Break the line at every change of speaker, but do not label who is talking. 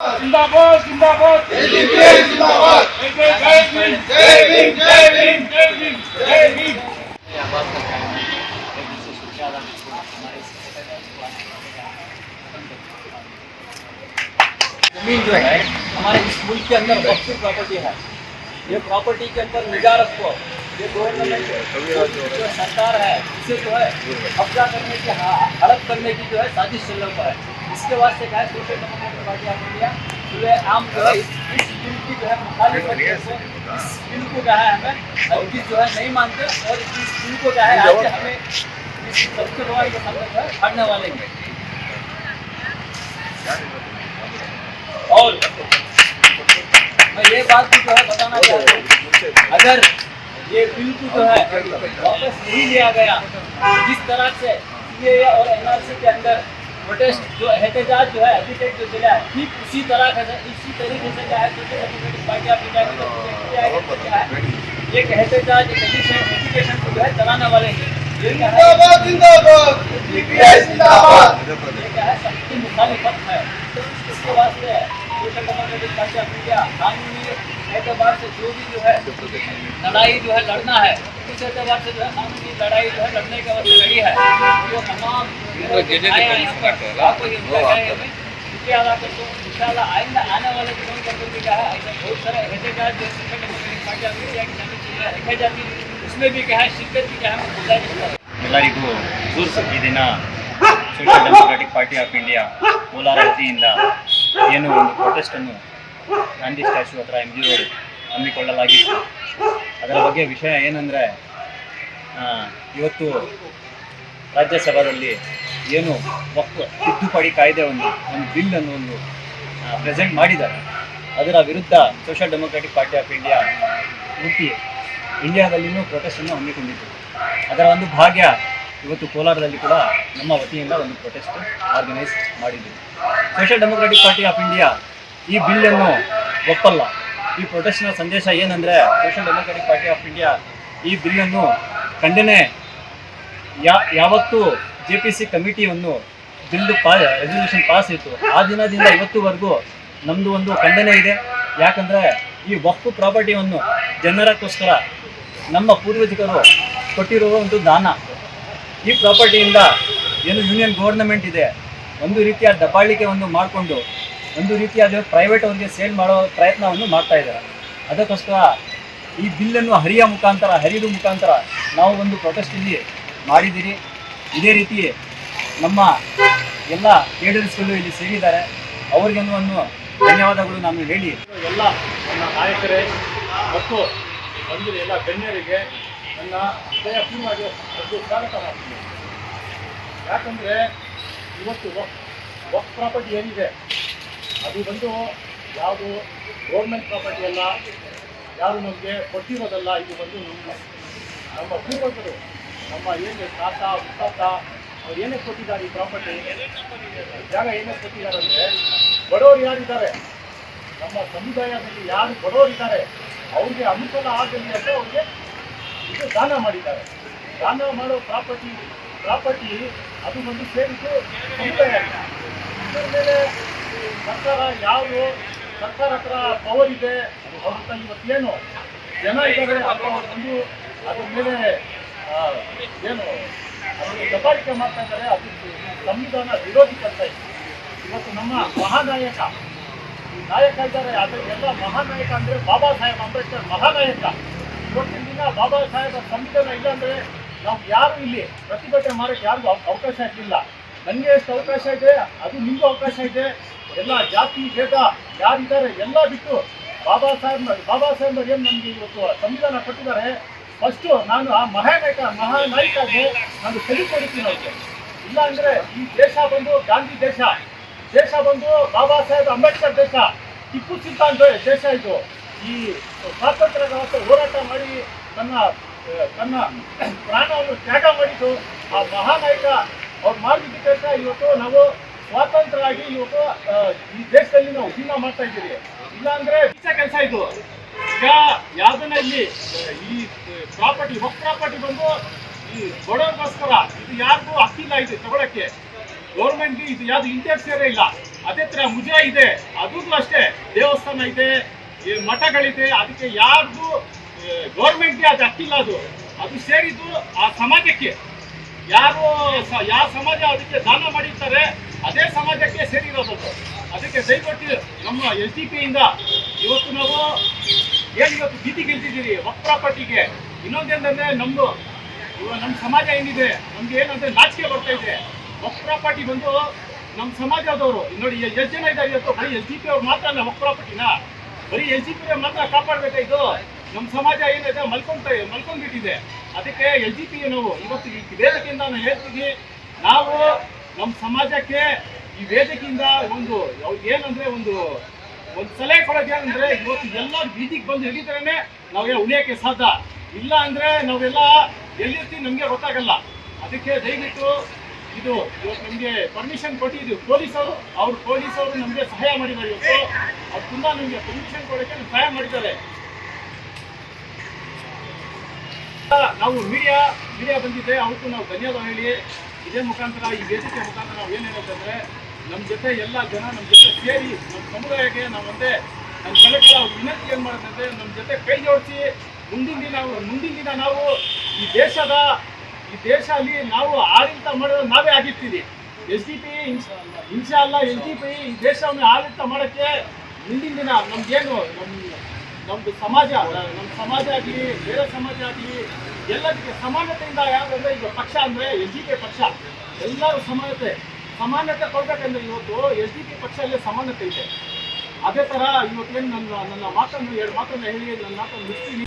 जिंदाबाद जिंदाबाद।
जिंदाबाद।
जय हिंद
जय हिंद जय हिंद
जय हिंद जय
हिंद ज़मीन जो है हमारे इस मुल्क के अंदर वक्फ प्रॉपर्टी है। ये प्रॉपर्टी के अंदर निजारत को सरकार है इसे जो है कब्जा करने की हड़प करने की जो है साजिश चल रहा है इसके वास्ते क्या है सोशल डेमोक्रेटिक आम जो है इस बिल की जो है मुखालिफत इस बिल को क्या है हमें जो है नहीं मानते और इस बिल को क्या है आज हमें इस सबके लोगों के सामने जो है फाड़ने वाले हैं और मैं ये बात भी जो है बताना चाहता हूँ। अगर ये बिल को जो है वापस नहीं लिया गया। जिस तरह से ये और एनआरसी के अंदर प्रोटेस्ट जो एहतजाज जो है अभी तक जो चला है ठीक उसी तरह का इसी तरीके से क्या है social democratic party of India की से एक एहतजाज एजुकेशन को जो है चलाने वाले हैं। है?
जिंदाबाद जिंदाबाद। जिंदाबाद।
ये क्या है? सबकी मुखालिफत है। इसके वास्ते social democratic party of India कानूनी से जो भी जो है लड़ाई जो है लड़ना है उस एतबार से जो है कानूनी लड़ाई जो है लड़ने के वास्ते लड़ी है वो तमाम आया यहाँ पर आपको ये उनका क्या है हमें शुक्रिया अदा करता हूँ इंशाल्लाह आइंदा आने वाले दिनों के अंदर भी क्या है ऐसा बहुत सारे एहतजाज जो social democratic party of India की जानी चाहिए रखे जाती है उसमें भी क्या है शिद्दत की क्या है हम गुजारिश करते हैं
ಎಲ್ಲರಿಗೂ ಈ ದಿನ social democratic party of India Kolar ವತಿಯಿಂದ ಏನು ಒಂದು ಪ್ರೊಟೆಸ್ಟನ್ನು ಗಾಂಧಿ ಸ್ಟ್ಯಾಚ್ಯೂ ಹತ್ರ ಎಂ ಜಿ ರೋಡ್ ಹಮ್ಮಿಕೊಳ್ಳಲಾಗಿತ್ತು. ಅದರ ಬಗ್ಗೆ ವಿಷಯ ಏನಂದರೆ ಇವತ್ತು ರಾಜ್ಯಸಭಾದಲ್ಲಿ ಏನು ವಕ್ಫ್ ತಿದ್ದುಪಡಿ ಕಾಯ್ದೆ ಒಂದು ಬಿಲ್ಲನ್ನು ಒಂದು ಪ್ರೆಸೆಂಟ್ ಮಾಡಿದ್ದಾರೆ. ಅದರ ವಿರುದ್ಧ social democratic party of India ಹುಟ್ಟಿ ಇಂಡಿಯಾದಲ್ಲಿನೂ ಪ್ರೊಟೆಸ್ಟನ್ನು ಹಮ್ಮಿಕೊಂಡಿತ್ತು. ಅದರ ಒಂದು ಭಾಗ್ಯ ಇವತ್ತು ಕೋಲಾರದಲ್ಲಿ ಕೂಡ ನಮ್ಮ ವತಿಯಿಂದ ಒಂದು ಪ್ರೊಟೆಸ್ಟ್ ಆರ್ಗನೈಸ್ ಮಾಡಿದ್ದೀವಿ social democratic party of India ಈ ಬಿಲ್ಲನ್ನು ಒಪ್ಪಲ್ಲ. ಈ ಪ್ರೊಟೆಸ್ಟ್ನ ಸಂದೇಶ ಏನಂದರೆ social democratic party of India ಈ ಬಿಲ್ಲನ್ನು ಖಂಡನೆ ಯಾ, ಯಾವತ್ತು ಜೆ ಪಿ ಸಿ ಕಮಿಟಿಯನ್ನು ಬಿಲ್ಲು ಪಾ ರೆಸಲ್ಯೂಷನ್ ಪಾಸ್ ಇತ್ತು ಆ ದಿನದಿಂದ ಇವತ್ತುವರೆಗೂ ನಮ್ಮದು ಒಂದು ಖಂಡನೆ ಇದೆ. ಯಾಕಂದರೆ ಈ ವಕ್ಫು ಪ್ರಾಪರ್ಟಿಯನ್ನು ಜನರಕ್ಕೋಸ್ಕರ ನಮ್ಮ ಪೂರ್ವಜರು ಕೊಟ್ಟಿರುವ ಒಂದು ದಾನ. ಈ ಪ್ರಾಪರ್ಟಿಯಿಂದ ಏನು ಯೂನಿಯನ್ ಗೌರ್ನಮೆಂಟ್ ಇದೆ, ಒಂದು ರೀತಿಯ ದಬ್ಬಾಳಿಕೆಯನ್ನು ಮಾಡಿಕೊಂಡು ಒಂದು ರೀತಿಯಾದ ಪ್ರೈವೇಟ್ ಅವರಿಗೆ ಸೇಲ್ ಮಾಡೋ ಪ್ರಯತ್ನವನ್ನು ಮಾಡ್ತಾ ಇದ್ದಾರೆ. ಅದಕ್ಕೋಸ್ಕರ ಈ ಬಿಲ್ಲನ್ನು ಹರಿಯ ಮುಖಾಂತರ, ಹರಿದು ಮುಖಾಂತರ ನಾವು ಒಂದು ಪ್ರೊಟೆಸ್ಟ್ ಇಲ್ಲಿ ಮಾಡಿದ್ದೀರಿ. ಇದೇ ರೀತಿ ನಮ್ಮ ಎಲ್ಲ ಕೇಡರ್ಸ್ಗಳು ಇಲ್ಲಿ ಸೇರಿದ್ದಾರೆ. ಅವರಿಗೆ ಒಂದು ಧನ್ಯವಾದಗಳು ನಾನು ಹೇಳಿ.
ಎಲ್ಲ ನನ್ನ ನಾಯಕರೇ ಮತ್ತು ಬಂದಿರೋ ಎಲ್ಲ ಗಣ್ಯರಿಗೆ ನನ್ನ ಹೃದಯಪೂರ್ವವಾಗಿ ಒಂದು ಸ್ವಾಗತ ಮಾಡ್ತೀನಿ. ಯಾಕಂದರೆ ಇವತ್ತು ವಕ್ ಪ್ರಾಪರ್ಟಿ ಏನಿದೆ? ಅದು ಬಂದು ಯಾವುದು ಗೌರ್ಮೆಂಟ್ ಪ್ರಾಪರ್ಟಿ ಅಲ್ಲ, ಯಾರು ನಮಗೆ ಕೊಟ್ಟಿರೋದಲ್ಲ, ಇದು ಬಂದು ನಮ್ಮ ನಮ್ಮ ಪೂರ್ವಜರು ನಮ್ಮ ಏನು ತಾತ, ಮುತ್ತಾತ, ಅವ್ರು ಏನೇ ಕೊಟ್ಟಿದ್ದಾರೆ ಈ ಪ್ರಾಪರ್ಟಿ ಜಾಗ ಏನೇ ಕೊಟ್ಟಿದ್ದಾರೆ ಅಂದರೆ ಬಡವರು ಯಾರಿದ್ದಾರೆ? ನಮ್ಮ ಸಮುದಾಯದಲ್ಲಿ ಯಾರು ಬಡವರಿದ್ದಾರೆ ಅವ್ರಿಗೆ ಅನುಕೂಲ ಆಗಲಿ ಅಂತ ಅವ್ರಿಗೆ ಇದು ದಾನ ಮಾಡಿದ್ದಾರೆ. ದಾನ ಮಾಡೋ ಪ್ರಾಪರ್ಟಿ ಪ್ರಾಪರ್ಟಿ ಅದು ಬಂದು ಸೇರಿದ್ದು ಸಮುದಾಯ. ಇದ್ರ ಮೇಲೆ ಸರ್ಕಾರ ಯಾರು ಸರ್ಕಾರ ಹತ್ರ ಪವರ್ ಇದೆ. ಅವ್ರ ಹತ್ರ ಇವತ್ತೇನು? ಜನ ಇದ್ದಾರೆ ಬಂದು ಅದ್ರ ಮೇಲೆ ಏನು, ಅದನ್ನು ದಬ್ಬಾಳಿಕೆ ಮಾಡ್ತಾ ಇದ್ದಾರೆ. ಅದು ಸಂವಿಧಾನ ವಿರೋಧಿ ಕೆಲಸ ಇದೆ. ಇವತ್ತು ನಮ್ಮ ಮಹಾನಾಯಕ, ನಾಯಕ ಇದ್ದಾರೆ. ಎಲ್ಲ ಮಹಾನಾಯಕ ಅಂದ್ರೆ ಬಾಬಾ ಸಾಹೇಬ್ ಅಂಬೇಡ್ಕರ್ ಮಹಾನಾಯಕ. ಇವತ್ತಿನ ದಿನ ಬಾಬಾ ಸಾಹೇಬ್ ಸಂವಿಧಾನ ಇಲ್ಲ ಅಂದ್ರೆ ನಾವು ಯಾರು ಇಲ್ಲಿ ಪ್ರತಿಭಟನೆ ಮಾಡೋಕ್ಕೆ ಯಾರಿಗೂ ಅವಕಾಶ ಇರಲಿಲ್ಲ. ನನಗೆ ಎಷ್ಟು ಅವಕಾಶ ಇದೆ? ಅದು ನಿಮಗೂ ಅವಕಾಶ ಇದೆ. ಎಲ್ಲ ಜಾತಿ ಭೇದ ಯಾರಿದ್ದಾರೆ ಎಲ್ಲ ಬಿಟ್ಟು ಬಾಬಾ ಸಾಹೇಬ್ ಬಾಬಾ ಸಾಹೇಬ್ ಏನು ನಮಗೆ ಇವತ್ತು ಸಂವಿಧಾನ ಕೊಟ್ಟಿದ್ದಾರೆ? ಫಸ್ಟು ನಾನು ಆ ಮಹಾನಾಯಕ ಮಹಾನಾಯಕ ನಾನು ಕೊಡ್ತೀನಿ ಅವ್ರಿಗೆ. ಇಲ್ಲ ಅಂದ್ರೆ ಈ ದೇಶ ಬಂದು ಗಾಂಧಿ ದೇಶ ದೇಶ ಬಂದು ಬಾಬಾ ಸಾಹೇಬ್ ಅಂಬೇಡ್ಕರ್ ದೇಶ, ಟಿಪ್ಪು ಸುಲ್ತಾನ್ ದೇಶ ಇದು. ಈ ಸ್ವಾತಂತ್ರ್ಯಕ್ಕೋಸ್ಕರ ಹೋರಾಟ ಮಾಡಿ ತನ್ನ ತನ್ನ ಪ್ರಾಣವನ್ನು ತ್ಯಾಗ ಮಾಡಿದ್ದು ಆ ಮಹಾನಾಯಕ ಅವ್ರು ದೇಶ ಇವತ್ತು ನಾವು ಸ್ವಾತಂತ್ರ್ಯ ಆಗಿ ಇವತ್ತು ಈ ದೇಶದಲ್ಲಿ ನಾವು ಜೀವನ ಮಾಡ್ತಾ ಇದ್ದೀರಿ. ಇಲ್ಲ ಅಂದ್ರೆ ಕೆಲಸ ಇದು. ಈಗ ಯಾವ್ದನ್ನ ಇಲ್ಲಿ ಈ ಪ್ರಾಪರ್ಟಿ, ಹೊಸ ಪ್ರಾಪರ್ಟಿ ಬಂದು ಈ ಬಡವರಿಗೋಸ್ಕರ ಇದು ಯಾರಿಗೂ ಹಕ್ಕಿಲ್ಲ ಇದು ತಗೊಳಕ್ಕೆ. ಗೌರ್ಮೆಂಟ್ಗೆ ಇದು ಯಾವ್ದು ಇಂಟರ್ಫಿಯರ್ ಇಲ್ಲ. ಅದೇ ತರ ಮುಜ ಇದೆ ಅದು ಅಷ್ಟೇ. ದೇವಸ್ಥಾನ ಇದೆ ಮಠಗಳಿದೆ, ಅದಕ್ಕೆ ಯಾರ್ದು ಗೌರ್ಮೆಂಟ್ಗೆ ಅದು ಹಕ್ಕಿಲ್ಲ ಅದು. ಅದು ಸೇರಿದ್ದು ಆ ಸಮಾಜಕ್ಕೆ. ಯಾರು ಯಾವ ಸಮಾಜ ಅದಕ್ಕೆ ದಾನ ಮಾಡಿರ್ತಾರೆ ಅದೇ ಸಮಾಜಕ್ಕೆ ಸೇರಿರೋದು ಅದು. ಅದಕ್ಕೆ ದಯವಿಟ್ಟು ನಮ್ಮ ಎಸ್ ಡಿ ಪಿಯಿಂದ ಇವತ್ತು ನಾವು ಏನು ಇವತ್ತು ಗೀತಿ ಗೆಲ್ತಿದ್ದೀವಿ ವಕ್ ಪ್ರಾಪರ್ಟಿಗೆ. ಇನ್ನೊಂದೇನಂದ್ರೆ ನಮ್ಮದು ಇವಾಗ ನಮ್ಮ ಸಮಾಜ ಏನಿದೆ ನಮ್ಗೆ ಏನಂದ್ರೆ ನಾಚಿಕೆ ಬರ್ತಾ ಇದೆ. ವಕ್ ಬಂದು ನಮ್ಮ ಸಮಾಜದವರು ನೋಡಿ ಎಷ್ಟು ಜನ ಇದ್ದಾರೆ ಇವತ್ತು? ಬರೀ ಎಸ್ ಡಿ ಪಿ ಅವ್ರು ಮಾತ್ರ ವಕ್ ಪ್ರಾಪರ್ಟಿನ. ಬರೀ ಎಲ್ ಡಿ ಪಿ ಮಾತ್ರ ಕಾಪಾಡಬೇಕಾಯ್ತು ನಮ್ಮ ಸಮಾಜ ಏನಿದೆ ಮಲ್ಕೊಂತ ಮಲ್ಕೊಂಡ್ಬಿಟ್ಟಿದೆ. ಅದಕ್ಕೆ ಎಲ್ ಜಿ ಪಿ ನಾವು ಇವತ್ತು ಈ ವೇದಿಕೆಯಿಂದ ನಾನು ಹೇಳ್ತೀವಿ ನಾವು ನಮ್ಮ ಸಮಾಜಕ್ಕೆ ಈ ವೇದಿಕೆಯಿಂದ ಒಂದು ಏನಂದ್ರೆ ಒಂದು ಒಂದು ಸಲಹೆ ಕೊಡೋದು ಏನಂದ್ರೆ ಇವತ್ತು ಎಲ್ಲ ಬೀದಿಗೆ ಬಂದು ಹಿಡಿದ್ರೇನೆ ನಾವೇ ಉಳಿಯೋಕ್ಕೆ ಸಾಧ್ಯ. ಇಲ್ಲ ಅಂದ್ರೆ ನಾವೆಲ್ಲ ಎಲ್ಲಿರ್ತೀವಿ ನಮಗೆ ಗೊತ್ತಾಗಲ್ಲ. ಅದಕ್ಕೆ ದಯವಿಟ್ಟು ಇದು ಇವತ್ತು ನಮಗೆ ಪರ್ಮಿಷನ್ ಕೊಟ್ಟಿದ್ವಿ ಪೊಲೀಸರು. ಅವ್ರು ಪೊಲೀಸರು ನಮಗೆ ಸಹಾಯ ಮಾಡಿದ್ದಾರೆ ಇವತ್ತು. ಅವ್ರು ತುಂಬ ನಮಗೆ ಪರ್ಮಿಷನ್ ಕೊಡೋಕ್ಕೆ ಸಹಾಯ ಮಾಡಿದ್ದಾರೆ. ನಾವು ಮೀಡಿಯಾ ಮೀಡಿಯಾ ಬಂದಿದೆ. ಅವ್ರಿಗೂ ನಾವು ಧನ್ಯವಾದ ಹೇಳಿ. ಇದೇ ಮುಖಾಂತರ ಈ ವೇದಿಕೆ ಮುಖಾಂತರ ನಾವು ಏನು ಹೇಳೋದಂದ್ರೆ ನಮ್ಮ ಜೊತೆ ಎಲ್ಲ ಜನ ನಮ್ಮ ಜೊತೆ ಸೇರಿ ನಮ್ಮ ಸಮುದಾಯಕ್ಕೆ ನಾವು ಒಂದೇ ನಮ್ಮ ಅವ್ರ ವಿನಂತಿ ಏನು ಮಾಡೋದಂದ್ರೆ ನಮ್ಮ ಜೊತೆ ಕೈ ಜೋಡಿಸಿ ಮುಂದಿನ ದಿನ ಮುಂದಿನ ದಿನ ನಾವು ಈ ದೇಶದ, ಈ ದೇಶ ಅಲ್ಲಿ ನಾವು ಆಡಳಿತ ಮಾಡೋದು ನಾವೇ ಆಗಿರ್ತೀವಿ. ಎಸ್ ಡಿ ಪಿ, ಇನ್ಶಾ ಅಲ್ಲ ಎಸ್ ಡಿ ಪಿ ಈ ದೇಶವನ್ನು ಆಡಳಿತ ಮಾಡೋಕ್ಕೆ ಮುಂದಿನ ದಿನ ನಮ್ಗೇನು ನಮ್ಮ ನಮ್ದು ಸಮಾಜ ನಮ್ಮ ಸಮಾಜ ಆಗಲಿ, ಬೇರೆ ಸಮಾಜ ಆಗಲಿ, ಎಲ್ಲದಕ್ಕೆ ಸಮಾನತೆಯಿಂದ ಯಾವ್ದಂದ್ರೆ ಈಗ ಪಕ್ಷ ಅಂದ್ರೆ ಎಸ್ ಡಿ ಪಿ ಪಕ್ಷ. ಎಲ್ಲರೂ ಸಮಾನತೆ. ಸಮಾನತೆ ಕೊಡ್ಬೇಕಂದ್ರೆ ಇವತ್ತು ಎಸ್ ಡಿ ಪಿ ಪಕ್ಷದಲ್ಲಿ ಸಮಾನತೆ ಇದೆ. ಅದೇ ತರ ಇವತ್ತೇನು ನನ್ನ ನನ್ನ ಮಾತನ್ನು, ಎರಡು ಮಾತನ್ನು ಹೇಳಿ, ನನ್ನ ಮಾತನ್ನು ಮುಗಿಸ್ತೀನಿ.